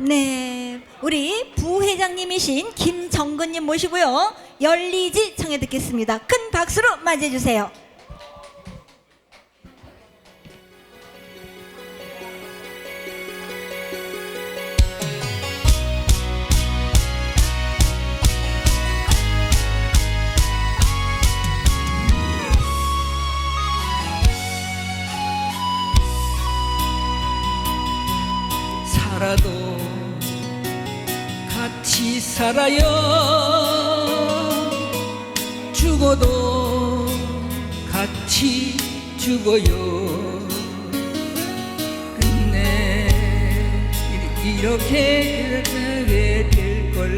네, 우리 부회장님이신 김정근님 모시고요. 열리지 청해 듣겠습니다. 큰 박수로 맞이해 주세요. 살아도 같이 살아요. 죽어도 같이 죽어요. 끝내 이렇게 되게 될걸.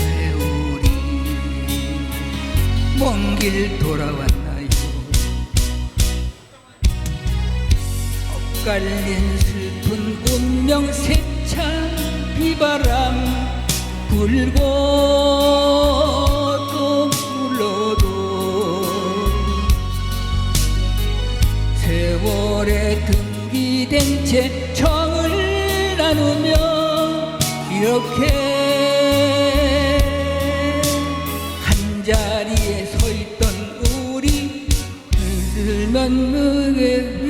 왜 우리 먼 길 돌아왔나요? 엇갈린 슬픈 운명 세찬 비바람 불고 또 불러도 세월에 등기된 채 정을 나누며 이렇게 한 자리에 서 있던 우리 들면 누게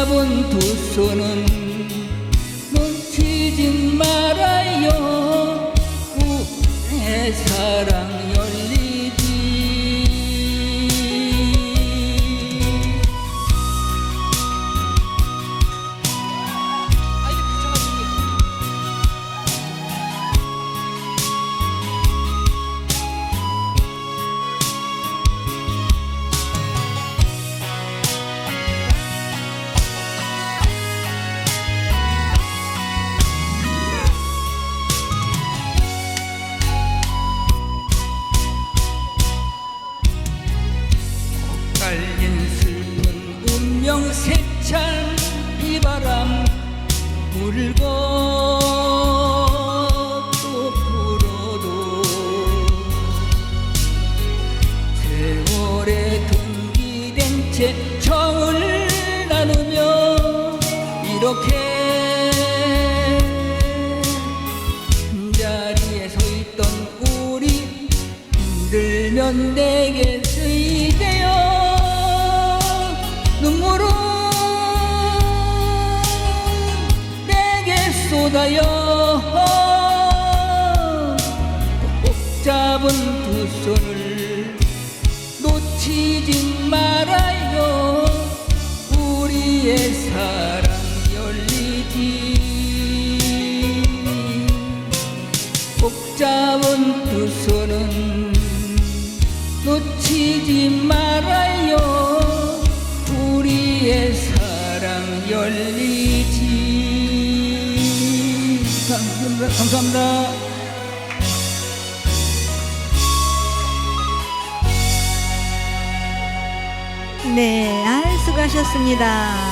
잡은 두 손은 놓치지 말아요. 우리의 사랑 깔린 운명 세찬 비바람 불고 또 불어도 세월에 등기된 채 정을 나누며 이렇게 한 자리에 서 있던 우리 힘들면 내 쏟아요 꼭 잡은 두 손을 놓치지 말아요. 우리의 사랑 열리지. 꼭 잡은 두 손은 놓치지 말아요. 우리의 사랑 열리지 감사합니다. 감사합니다. 네, 아, 수고하셨습니다.